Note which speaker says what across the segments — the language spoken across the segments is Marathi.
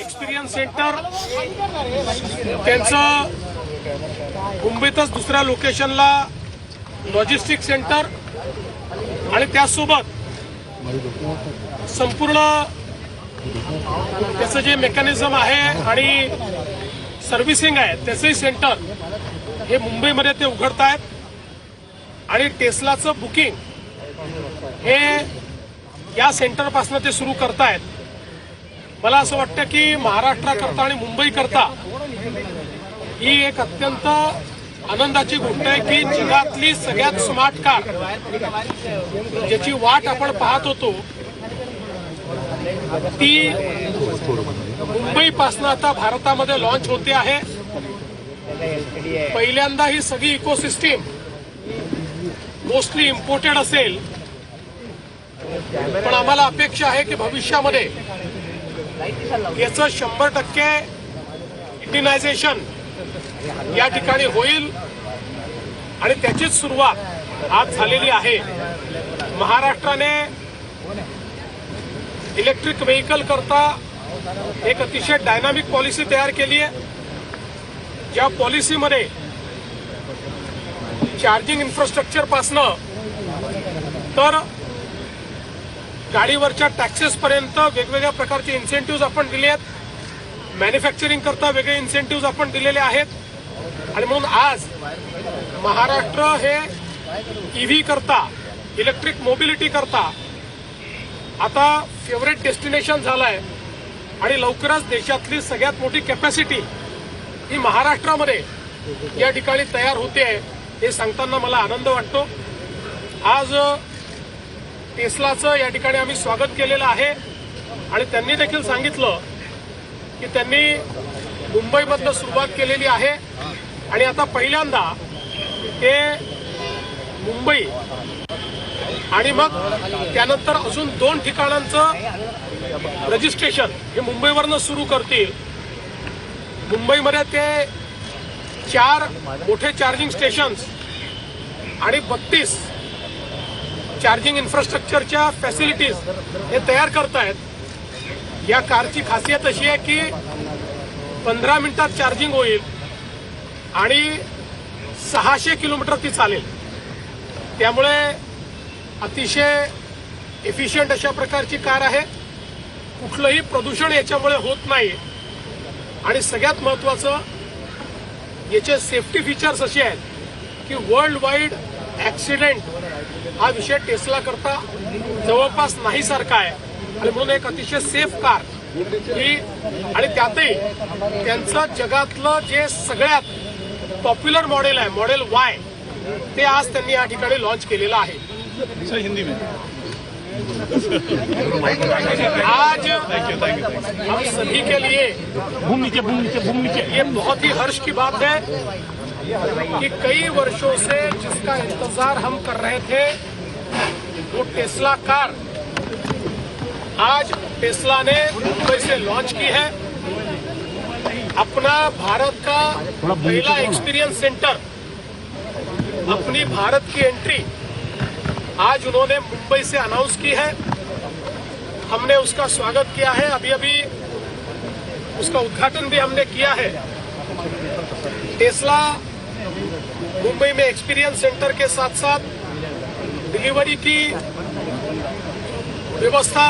Speaker 1: एक्सपिरियन्स सेंटर त्यांचं मुंबईतच दुसऱ्या लोकेशनला लॉजिस्टिक सेंटर आणि त्यासोबत संपूर्ण त्याचं जे मेकॅनिझम आहे आणि सर्व्हिसिंग आहे त्याचंही सेंटर हे मुंबईमध्ये ते उघडत आहेत आणि टेस्लाचं बुकिंग हे या सेंटरपासून ते सुरू करतायत. मला असं वाटतं की महाराष्ट्राकरता आणि मुंबईकरता ही एक अत्यंत आनंदाची गोष्ट आहे की जगातली सगळ्यात स्मार्ट कार ज्याची वाट आपण पाहत होतो ती मुंबईपासून आता भारतामध्ये लॉन्च होते आहे. पहिल्यांदा ही सगळी इकोसिस्टीम मोस्टली इम्पोर्टेड असेल. पण आम्हाला अपेक्षा आहे की भविष्यामध्ये याचं शंभर टक्के इंडिनायझेशन या ठिकाणी होईल. आणि त्याचीच सुरुवात आज झालेली आहे. महाराष्ट्राने इलेक्ट्रिक व्हेकल करता एक अतिशय डायनामिक पॉलिसी तयार केली आहे. ज्या पॉलिसीमध्ये चार्जिंग इन्फ्रास्ट्रक्चरपासनं तर गाडीवरच्या टॅक्सेस पर्यंत वेगवेगळ्या प्रकारचे इन्सेंटिव्ह आपण दिले आहेत. मॅन्युफॅक्चरिंग करता वेगळे इन्सेंटिव्ह आपण दिलेले आहेत. आणि म्हणून आज महाराष्ट्र हे ईव्ही करता इलेक्ट्रिक मोबिलिटी करता आता फेवरेट डेस्टिनेशन झालंय. आणि लवकरच देशातली सगळ्यात मोठी कॅपॅसिटी ही महाराष्ट्रामध्ये या ठिकाणी तयार होते हे सांगताना मला आनंद वाटतो. आज टेस्लाचं या ठिकाणी आम्ही स्वागत केलेलं आहे. आणि त्यांनी देखील सांगितलं की त्यांनी मुंबईमधनं सुरुवात केलेली आहे. आणि आता पहिल्यांदा ते मुंबई आणि मग त्यानंतर अजून दोन ठिकाणांचं रजिस्ट्रेशन हे मुंबईवरनं सुरू करतील. मुंबईमध्ये ते चार मोठे चार्जिंग स्टेशन्स आणि बत्तीस चार्जिंग इन्फ्रास्ट्रक्चरच्या फॅसिलिटीज हे तयार करतायत. या कारची खासियत अशी आहे की पंधरा मिनिटात चार्जिंग होईल आणि सहाशे किलोमीटर ती चालेल. त्यामुळे अतिशय एफिशियंट अशा प्रकारची कार आहे. कुठलंही प्रदूषण याच्यामुळे होत नाही. आणि सगळ्यात महत्वाचं याचे सेफ्टी फीचर्स असे आहेत की वर्ल्ड वाईड ऍक्सिडेंट हा विषय टेस्ला करता जवळपास नाही सारखा आहे. आणि म्हणून एक अतिशय सेफ कार ही आणि त्यातही त्यांचं जगातलं जे सगळ्यात पॉप्युलर मॉडेल आहे मॉडेल वाय ते आज त्यांनी या ठिकाणी लॉन्च केलेलं आहे.
Speaker 2: हिंदी में.
Speaker 1: आज हम सभी के लिए
Speaker 2: भूम नीचे भूम नीचे भूम नीचे
Speaker 1: ये बहुत ही हर्ष की बात है कि कई वर्षों से जिसका इंतज़ार हम कर रहे थे, वो टेस्ला कार। आज टेस्ला ने मुंबई से लॉन्च की है। अपना भारत का पहला एक्सपीरियंस सेंटर अपनी भारत की एंट्री आज उन्होंने मुंबई से अनाउंस की है। हमने उसका स्वागत किया है। अभी अभी उसका उद्घाटन भी हमने किया है। टेस्ला मुंबई में एक्सपीरियंस सेंटर के साथ साथ डिलीवरी की व्यवस्था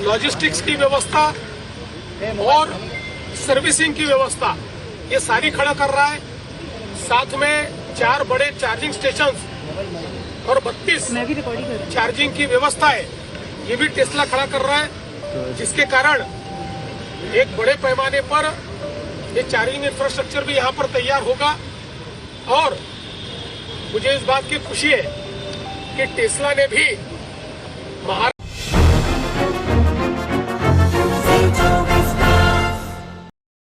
Speaker 1: लॉजिस्टिक्स की व्यवस्था और सर्विसिंग की व्यवस्था, ये सारी खड़ा कर रहा है। साथ में चार बड़े चार्जिंग स्टेशन और 32 चार्जिंग की व्यवस्था है। ये भी टेस्ला खड़ा कर रहा है, जिसके कारण एक बड़े पैमाने पर ये चार्जिंग इंफ्रास्ट्रक्चर भी यहाँ पर तैयार होगा। और मुझे इस बात की खुशी है कि टेस्ला ने भी महाराष्ट्र